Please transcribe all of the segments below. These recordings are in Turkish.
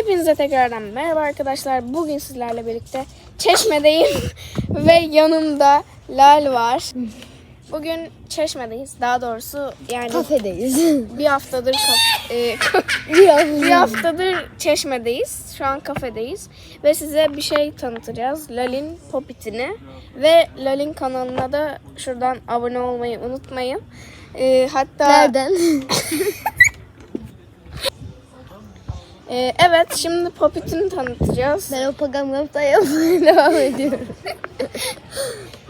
Hepinize tekrardan merhaba arkadaşlar. Bugün sizlerle birlikte Çeşme'deyim ve yanımda Lal var. Bugün Çeşme'deyiz. Daha doğrusu yani Kafedeyiz. bir haftadır kaf- e, bir haftadır Çeşme'deyiz. Şu an kafedeyiz ve size bir şey tanıtacağız. Lal'in Popit'ini ve Lal'in kanalına da şuradan abone olmayı unutmayın. E, hatta Nereden? E, evet şimdi Popit'ini tanıtacağız. ben o pagamda yapmaya devam ediyorum.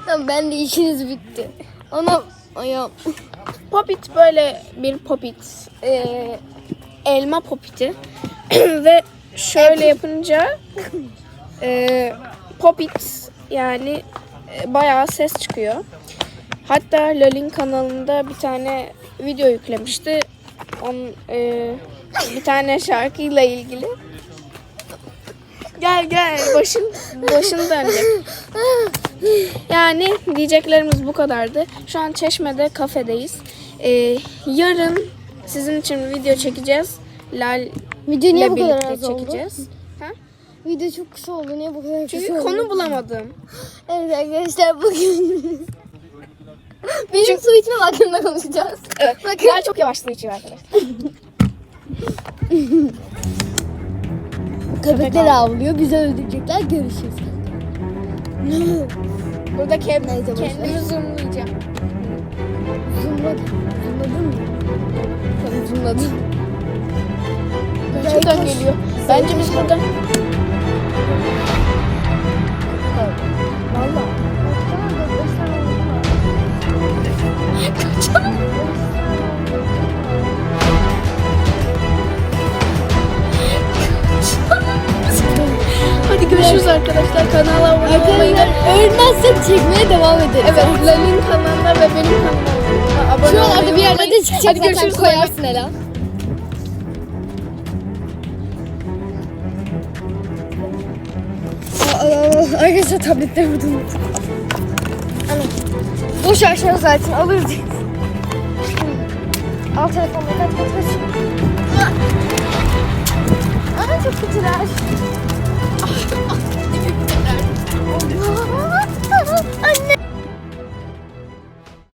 tamam ben de işiniz bitti. Ona ayağım. Popit böyle bir popit. Ee, elma popiti. Ve şöyle yapınca e, popit yani e, bayağı ses çıkıyor. Hatta Lolin kanalında bir tane video yüklemişti. Onun, e, bir tane şarkıyla ilgili. Gel gel başın başın dönecek. Yani diyeceklerimiz bu kadardı. Şu an Çeşme'de kafedeyiz. Ee, yarın sizin için video çekeceğiz. Lal Video niye bu kadar az oldu? çekeceğiz. Ha? Video çok kısa oldu. Niye bu kadar kısa Çünkü oldu? konu bulamadım. Evet arkadaşlar bugün benim su içmem hakkında konuşacağız. Evet. Bakın. Lal çok yavaş su içiyor arkadaşlar. Köpekler avlıyor. Bizi öldürecekler. Görüşürüz. Burada kend, Neyse, kendimi zoomlayacağım. Zoomladım. Zoomladın mı? Tamam zoomladım. Şuradan geliyor. Bence biz burada arkadaşlar. Kanala abone olmayı da ölmezsek çekmeye devam ederiz. Evet, Lal'in kanalına ve benim kanalıma abone Şuralarda olmayı bir yerlerde çıkacak Hadi görüşürüz. koyarsın Ela. Arkadaşlar tabletleri burada unuttum. Boş aşağı zaten alırız. Al telefonları kaç kaç kaç.